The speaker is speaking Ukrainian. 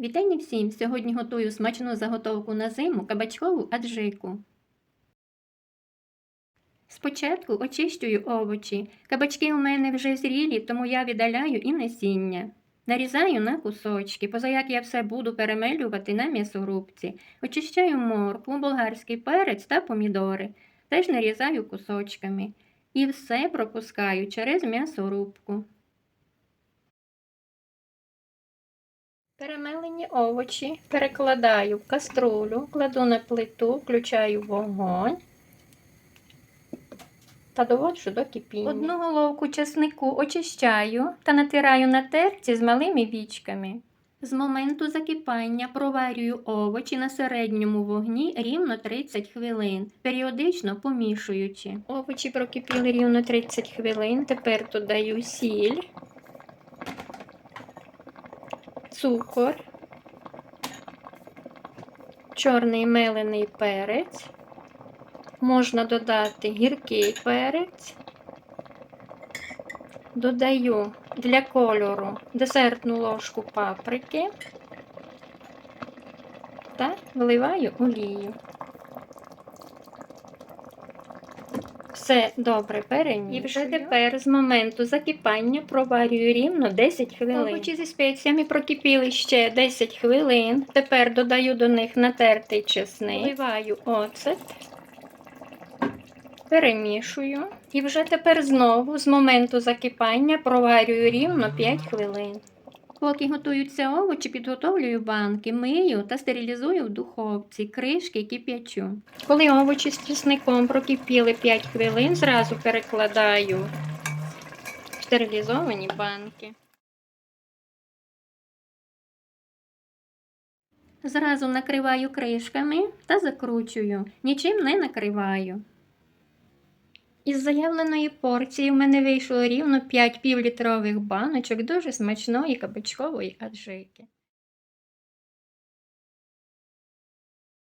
Вітання всім! Сьогодні готую смачну заготовку на зиму кабачкову аджику. Спочатку очищую овочі. Кабачки у мене вже зрілі, тому я віддаляю і насіння. Нарізаю на кусочки, поза як я все буду перемелювати на м'ясорубці. Очищаю моркву, болгарський перець та помідори. Теж нарізаю кусочками. І все пропускаю через м'ясорубку. Перемелені овочі перекладаю в каструлю, кладу на плиту, включаю вогонь та доводжу до кипіння. Одну головку чеснику очищаю та натираю на терці з малими вічками. З моменту закипання проварюю овочі на середньому вогні рівно 30 хвилин, періодично помішуючи. Овочі прокипіли рівно 30 хвилин. Тепер додаю сіль, цукор, чорний мелений перець. Можна додати гіркий перець. Додаю для кольору десертну ложку паприки та вливаю олію. Все добре перемішую. І вже тепер з моменту закипання проварюю рівно 10 хвилин. Овочі зі спеціями прокипіли ще 10 хвилин. Тепер додаю до них натертий чесник, вливаю оцет перемішую. І вже тепер знову з моменту закипання проварюю рівно 5 хвилин. Поки готуються овочі, підготовлюю банки, мию та стерилізую в духовці, кришки кип'ячу. Коли овочі з чесником прокипіли 5 хвилин, зразу перекладаю в стерилізовані банки. Зразу накриваю кришками та закручую, нічим не накриваю. Із заявленої порції в мене вийшло рівно 5 півлітрових баночок дуже смачної кабачкової аджики.